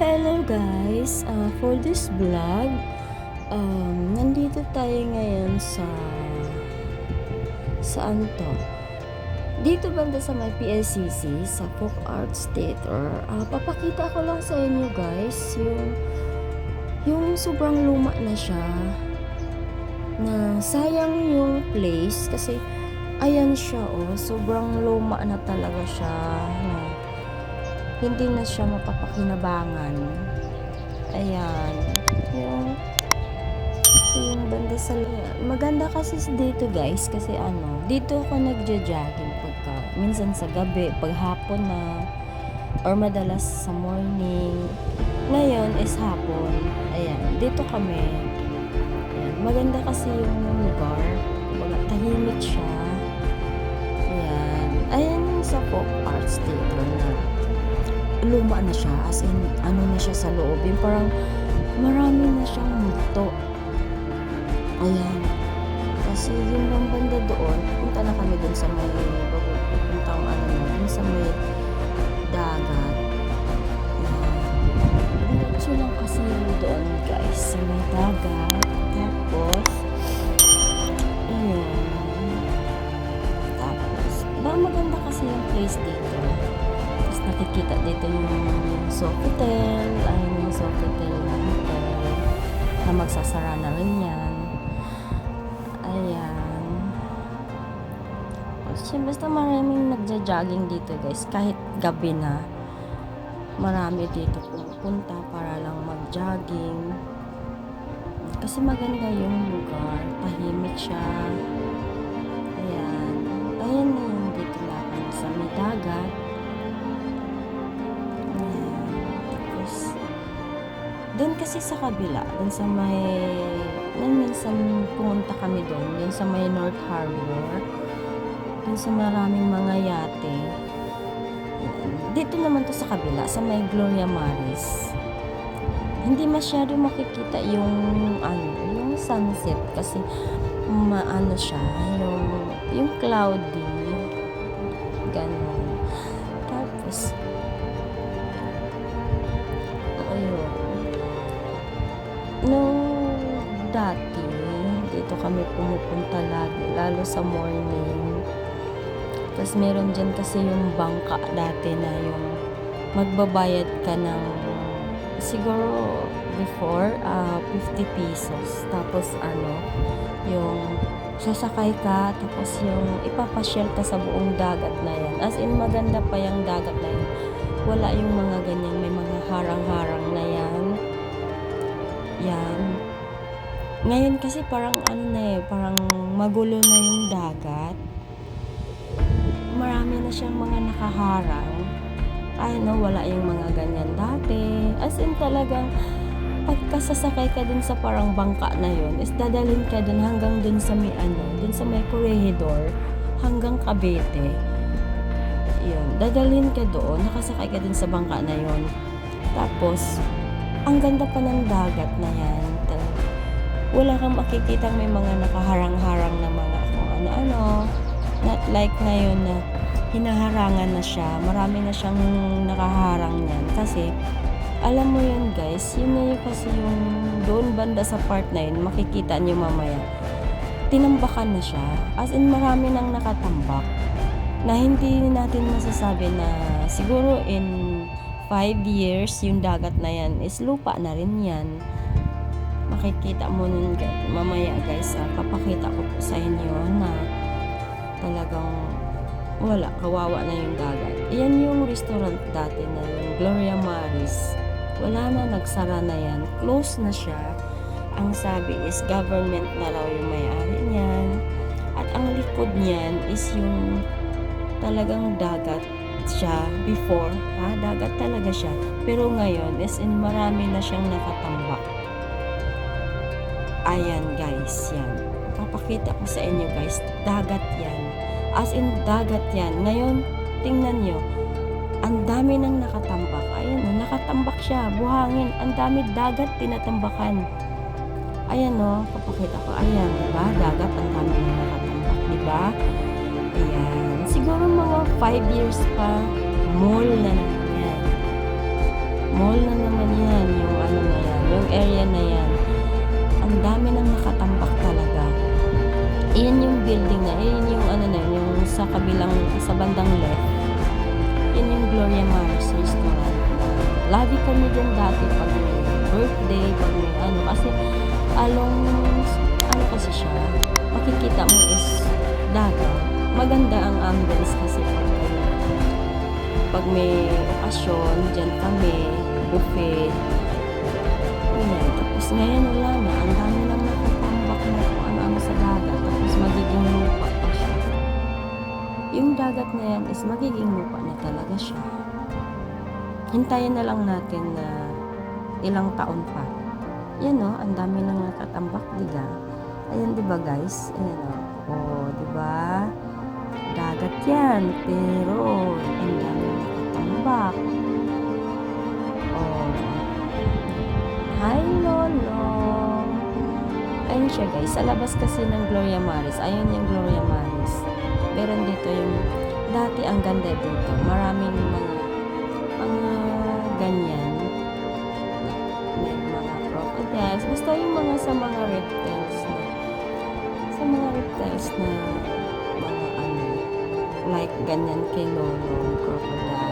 guys, uh, for this vlog, um, nandito tayo ngayon sa saan to? Dito banda sa may PLCC, sa Folk Arts Theater. Ah, papakita ko lang sa inyo guys, yung yung sobrang luma na siya na sayang yung place kasi ayan siya oh, sobrang luma na talaga siya na hindi na siya mapapakinabangan. Ayan. Yung ito yung banda sa maganda kasi dito guys kasi ano dito ako nagja-jogging pagka minsan sa gabi pag hapon na or madalas sa morning. Ngayon is hapon. Ayan dito kami. Ayan maganda kasi yung lugar. Kumbaga, tahimik siya. Ayan. Ayan yung sa folk arts theater na luma na siya as in ano na siya sa loob. Yung parang marami na siyang multo ayan. Kasi yung bang banda doon punta na kami doon sa may bago puntang ano na dun sa may dagat. Ayan. Diretso lang kasi yun doon guys sa may dagat. Tapos ayun tapos ba maganda kasi yung place dito dito yung Sofitel. Ayun yung Sofitel na hotel na magsasara na rin yan. Ayan. Kasi basta maraming nagja-jogging dito guys. Kahit gabi na marami dito pumupunta para lang mag-jogging. Kasi maganda yung lugar. Tahimik siya. Ayan. Ayan na yung dito na sa may dagat kasi sa kabila doon sa may nung minsan pumunta kami doon doon sa may North Harbor doon sa maraming mga yate. Dito naman to sa kabila sa may Gloria Maris. Hindi masyado makikita yung ano yung sunset kasi maano siya yung yung cloudy dati dito kami pumupunta lagi lalo sa morning. Tapos meron dyan kasi yung bangka dati na yung magbabayad ka ng siguro before ah, 50 pesos. Tapos ano yung sasakay ka tapos yung ipapasyal ka sa buong dagat na yan. As in maganda pa yung dagat na yan wala yung mga ganyan may mga harang-harang na yan. Yan ngayon kasi parang ano na eh parang magulo na yung dagat marami na siyang mga nakaharang ay no, wala yung mga ganyan dati. As in talagang pagkasasakay ka dun sa parang bangka na yun, is dadalhin ka dun hanggang dun sa may ano, dun sa may corregidor, hanggang Cavite. Yun, dadalhin ka doon, nakasakay ka dun sa bangka na yun. Tapos, ang ganda pa ng dagat na yan. Wala kang makikita may mga nakaharang-harang na mga kung ano-ano. Not like ngayon na hinaharangan na siya. Marami na siyang nakaharang niyan. Kasi, alam mo yun guys, yun na yun kasi yung doon banda sa part na yun, makikita niyo mamaya. Tinambakan na siya. As in, marami nang nakatambak. Na hindi natin masasabi na siguro in 5 years, yung dagat na yan is lupa na rin yan. Makikita mo nun. Mamaya guys, ah, papakita ko po sa inyo na talagang wala, kawawa na yung dagat. Yan yung restaurant dati na yung Gloria Maris. Wala na, nagsara na yan. Close na siya. Ang sabi is government na raw yung may-ari niyan. At ang likod niyan is yung talagang dagat siya before. Ha? Dagat talaga siya. Pero ngayon is in marami na siyang nakatambak. Ayan guys, yan. Papakita ko sa inyo guys. Dagat yan. As in, dagat yan. Ngayon, tingnan nyo. Ang dami nang nakatambak. Ayan, oh, nakatambak siya. Buhangin. Ang dami dagat tinatambakan. Ayan, no. Papakita ko. Ayan, diba? Dagat. Ang dami nang nakatambak. Diba? Ayan. Siguro mga 5 years pa, mall na naman yan. mall na naman yan, yung ano na yan, yung area na yan. Ang dami nang nakatambak talaga. Iyan yung building na, iyan yung ano na, yun, yung sa kabilang, sa bandang left. Yan yung Gloria Maris restaurant. Lagi kami dyan dati pag may birthday, pag may ano, kasi along, ano kasi siya, makikita mo is dagat. Maganda ang ambience kasi pag pag may okasyon, dyan kami, buffet. Yan. Tapos ngayon wala na, ang dami nang nakatambak na kung ano-ano sa dagat. Tapos magiging lupa pa siya. Yung dagat na yan is magiging lupa na talaga siya. Hintayin na lang natin na ilang taon pa. Yan o, ang dami nang nakatambak, diga. Ayan, di ba guys? Ayan o. Oh, di ba? Dagat yan, pero ang dami nakatambak. Hi, Lolo. Ayun siya guys, sa labas kasi ng Gloria Maris. Ayun yung Gloria Maris. Meron dito yung, dati ang ganda dito. Maraming mga, mga ganyan. May mga crocodiles. Basta yung mga sa mga reptiles na, sa mga reptiles na, mga ano, like ganyan kay Lolo, crocodile.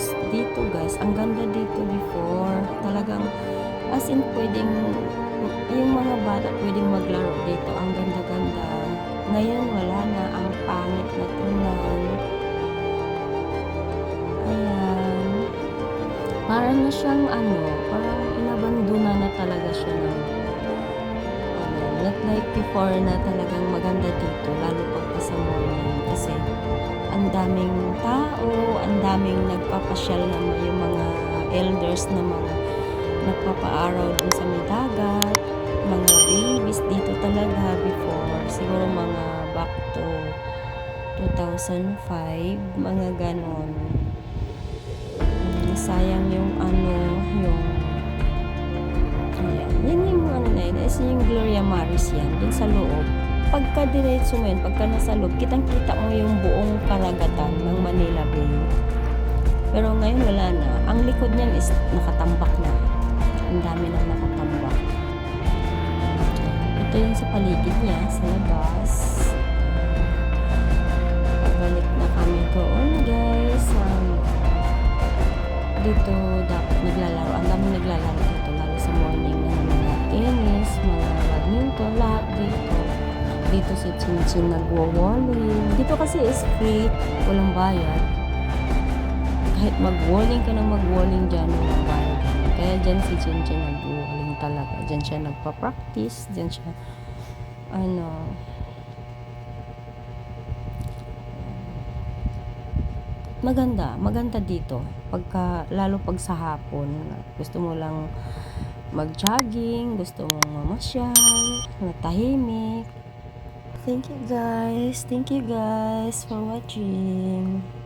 Tapos dito guys, ang ganda dito before. Talagang as in pwedeng yung mga bata pwedeng maglaro dito. Ang ganda-ganda. Ngayon wala na ang pangit na tunan. Ayan. Parang na siyang ano, parang inabandona na talaga siya ng ano, not like before na talagang maganda dito, lalo pag sa morning kasi ang daming tao, ang daming nagpapasyal na yung mga elders na mga nagpapaaraw dun sa may dagat, mga babies dito talaga before, siguro mga back to 2005, mga ganon. Sayang yung ano, yung Ayan. Yan yung ano na yun. Yung Gloria Maris yan. Dun sa loob. Pagka diretso mo yun, pagka nasa loob, kitang-kita mo yung buong karagatan ng Manila Bay. Pero ngayon wala na. Ang likod niyan is nakatambak na. Ang dami nang nakatambak. Ito yung sa paligid niya, sa labas. Pabalik na kami doon, guys. Um, dito dapat naglalaro. Ang dami naglalaro dito, lalo sa morning na mga tennis, mga badminton, lahat dito. Dito si Chinchin nagwo-walling. Dito kasi is free, walang bayad. Kahit mag-walling ka na mag-walling dyan, walang. Kaya dyan si Chinchin nag-walling talaga. Dyan siya nagpa-practice, dyan siya, ano, maganda, maganda dito. Pagka, lalo pag sa hapon, gusto mo lang mag-jogging, gusto mong mamasyal, natahimik. Thank you guys. Thank you guys for watching.